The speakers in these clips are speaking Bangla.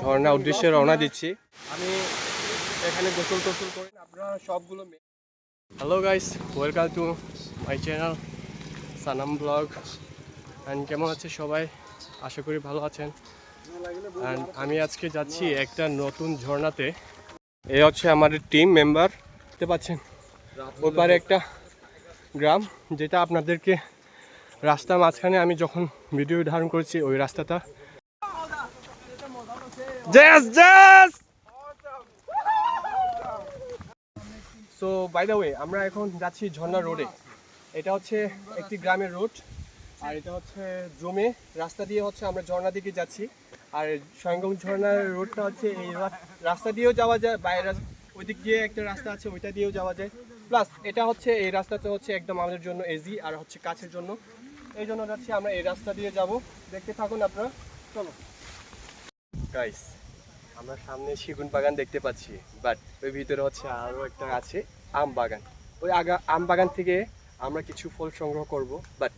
ঝর্ণা উদ্দেশ্যে রওনা দিচ্ছি। আমি এখানে গোসল টোসল করি আপনারা সবগুলো hello guys welcome to my channel Sanam blog and কেমন আছে সবাই? আশা করি ভালো আছেন। অ্যান্ড আমি আজকে যাচ্ছি একটা নতুন ঝর্ণাতে। এ হচ্ছে আমাদের টিম মেম্বার দেখতে পাচ্ছেন? ওপারে একটা গ্রাম, যেটা আপনাদেরকে রাস্তার মাঝখানে আমি যখন ভিডিও ধারণ করেছি, ওই রাস্তাটা জেস জেস সো বাই দ্য ওয়ে আমরা এখন যাচ্ছি ঝর্ণা রোডে এটা হচ্ছে একটি গ্রামের রোড আর এটা হচ্ছে জমে। রাস্তা দিয়ে হচ্ছে আমরা ঝর্ণা দিকে যাচ্ছি। আর সঙ্গম ঝর্ণার রোডটা হচ্ছে এই রাস্তা দিয়েও যাওয়া যায়, বাইরে ওই দিক দিয়ে একটা রাস্তা আছে, ওইটা দিয়েও যাওয়া যায়। প্লাস এটা হচ্ছে, এই রাস্তাটা হচ্ছে একদম আমাদের জন্য এজি আর হচ্ছে কাছের জন্য। এই জন্য যাচ্ছি আমরা, এই রাস্তা দিয়ে যাব। দেখতে থাকুন আপনারা। চলো। আমরা সামনে সেগুন বাগান দেখতে পাচ্ছি বাট ওই ভিতরে হচ্ছে আরও একটা আছে আম বাগান। ওই আগা, আম বাগান থেকে আমরা কিছু ফল সংগ্রহ করব বাট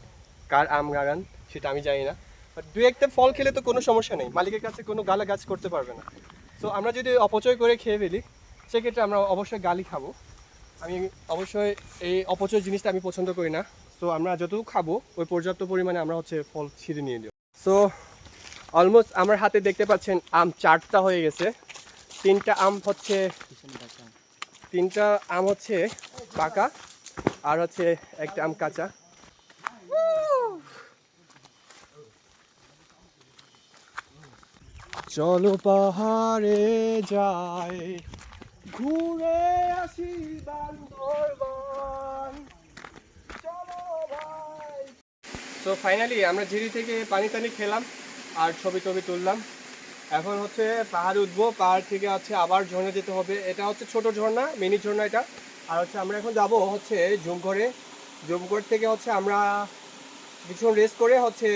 কার আম বাগান সেটা আমি জানি না। বাট দু একটা ফল খেলে তো কোনো সমস্যা নেই, মালিকের কাছে কোনো গালা গাছ করতে পারবে না। তো আমরা যদি অপচয় করে খেয়ে ফেলি, সেক্ষেত্রে আমরা অবশ্যই গালি খাব। আমি অবশ্যই এই অপচয় জিনিসটা আমি পছন্দ করি না। তো আমরা যতটুকু খাব, ওই পর্যাপ্ত পরিমাণে আমরা হচ্ছে ফল ছিঁড়ে নিয়ে যাব সো অলমোস্ট আমার হাতে দেখতে পাচ্ছেন আম চারটা হয়ে গেছে। তিনটা আম হচ্ছে তিনটা আম হচ্ছে পাকা আর হচ্ছে একটা আম কাঁচা। চলো পাহাড়ে যাই ঘুরে আসি বান্দরবান। চলো ভাই। সো ফাইনালি আমরা ঝিরি থেকে পানি টানি খেলাম। আর ছবি টবি তুললাম। এখন হচ্ছে পাহাড়ে উঠবো, পাহাড় থেকে হচ্ছে আবার ঝর্ণা যেতে হবে। এটা হচ্ছে ছোট ঝর্ণা, মিনি ঝর্ণা এটা। আর হচ্ছে আমরা এখন যাব হচ্ছে জুমঘরে জুমঘর থেকে হচ্ছে আমরা কিছুক্ষণ রেস্ট করে হচ্ছে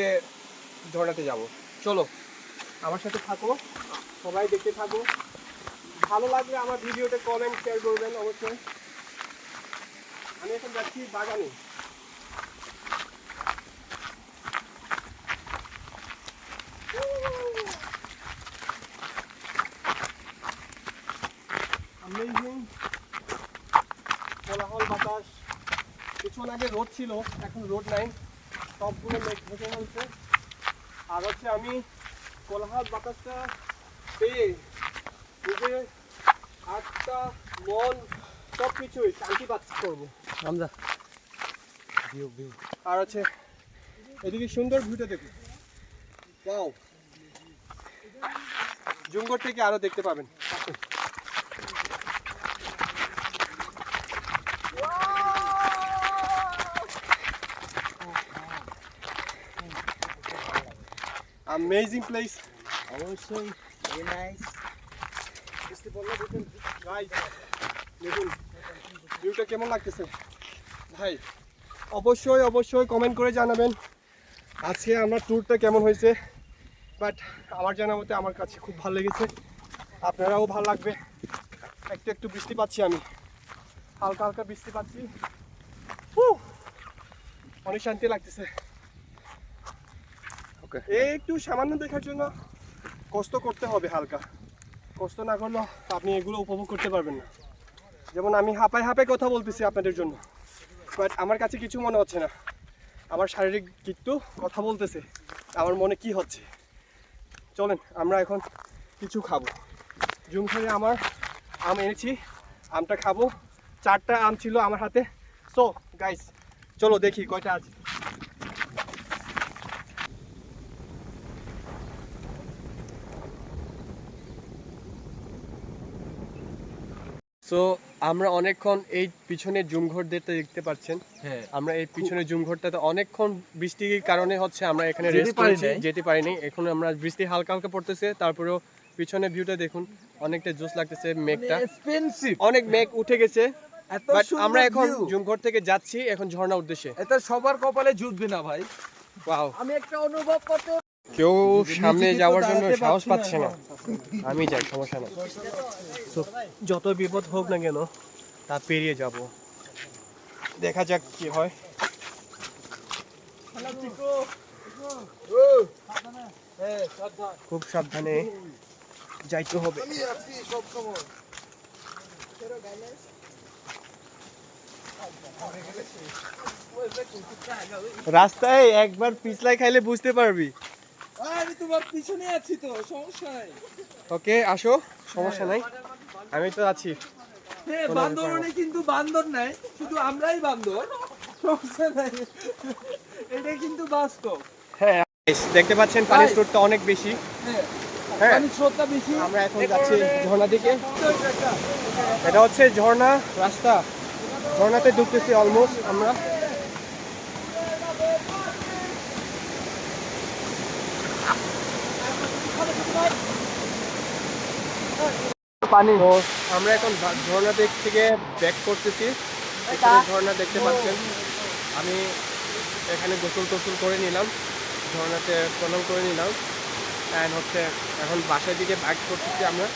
ঝর্ণাতে যাব। চলো, আমার সাথে থাকো, সবাই দেখতে থাকো। ভালো লাগলে আমার ভিডিওতে কমেন্ট শেয়ার করবেন অবশ্যই। আমি এখন যাচ্ছি বাগানে। কিছুক্ষণ আগে রোড ছিল এখন রোড নাই সবগুলো মেঘ ফেলছে। আর হচ্ছে আমি কোলাহল বাতাসটা পেয়ে নিজের আটটা মন সব কিছুই শান্তি পাচ্ছি করব। আমরা আর হচ্ছে এদিকে সুন্দর ভিউটা দেখুন। ওয়াও জুমগড় থেকে আরও দেখতে পাবেন। Amazing place. অবশ্যই ভেরি নাইস Guys, দেখুন ভিউটা কেমন লাগতেছে? ভাই অবশ্যই অবশ্যই কমেন্ট করে জানাবেন আজকে আমার ট্যুরটা কেমন হয়েছে। বাট আমার জানা মতে আমার কাছে খুব ভালো লেগেছে। আপনারাও ভালো লাগবে। একটু একটু বৃষ্টি পাচ্ছি আমি। হালকা হালকা বৃষ্টি পাচ্ছি। উহ, অনেক শান্তি লাগতেছে। ওকে। একটু সামান্য দেখার জন্য কষ্ট করতে হবে হালকা। কষ্ট না করলে আপনি এগুলো উপভোগ করতে পারবেন না। যেমন আমি হাঁপায় হাঁপায় কথা বলতেছি আপনাদের জন্য বাট আমার কাছে কিছু মনে হচ্ছে না। আমার শারীরিক কিন্তু কথা বলতেছে, আমার মনে কি হচ্ছে? চলেন, আমরা এখন কিছু খাব। জুম করে আমার আম এনেছি, আমটা খাব। চারটা আম ছিল আমার হাতে। সো গাইস চলো দেখি কয়টা আছে। সো আমরা অনেকক্ষণ এই পিছনে জুমঘরদেরটা দেখতে পাচ্ছেন। হ্যাঁ। আমরা এই পিছনে জুমঘরটাতে অনেকজন বৃষ্টির কারণে হচ্ছে আমরা এখানে রেস্ট করেছি। যেতে পারিনি। এখন আমরা বৃষ্টি হালকা হালকা পড়তেছে তারপরেও পিছনে ভিউটা দেখুন অনেকটা জোস লাগতেছে মেঘটা। এক্সপেন্সিভ অনেক মেঘ উঠে গেছে আমরা এখন। জুমঘর থেকে যাচ্ছি এখন ঝর্ণা উদ্দেশ্যে। এটা সবার কপালে জুটবে না ভাই। আমি একটা অনুভব করতে কেউ সামনে যাওয়ার জন্য সাহস পাচ্ছে না। আমি যাই সমস্যা নেই। যত বিপদ হোক না কেন তা পেরিয়ে যাব। দেখা যাক কি হয়। খুব সাবধানে যাইতে হবে। রাস্তায় একবার পিছলাই খাইলে বুঝতে পারবি। আমি তোমার পিছনে আছি তো সমস্যা নাই। ওকে আসো সমস্যা নাই। আমি তো আছি। বান্দরনে কিন্তু বান্দর নাই শুধু আমরাই বান্দর। সমস্যা নাই। এটা কিন্তু বাস্তব। হ্যাঁ দেখতে পাচ্ছেন পানির. স্রোতটা অনেক বেশি। হ্যাঁ হ্যাঁ। পানির স্রোতটা বেশি। আমরা এখন যাচ্ছি ঝর্ণা দিকে। এটা হচ্ছে ঝর্ণা রাস্তা। ঝর্ণাতে ঢুকতেছি অলমোস্ট আমরা। পানি। তো আমরা এখন ঝর্ণা দিক থেকে ব্যাক করতেছি। এখানে ঝর্ণা দেখতে পাচ্ছেন। আমি এখানে গোসল টোসল করে নিলাম। ঝর্ণাতে প্রণাম করে নিলাম। অ্যান্ড হচ্ছে এখন বাসার দিকে ব্যাক করতেছি আমরা।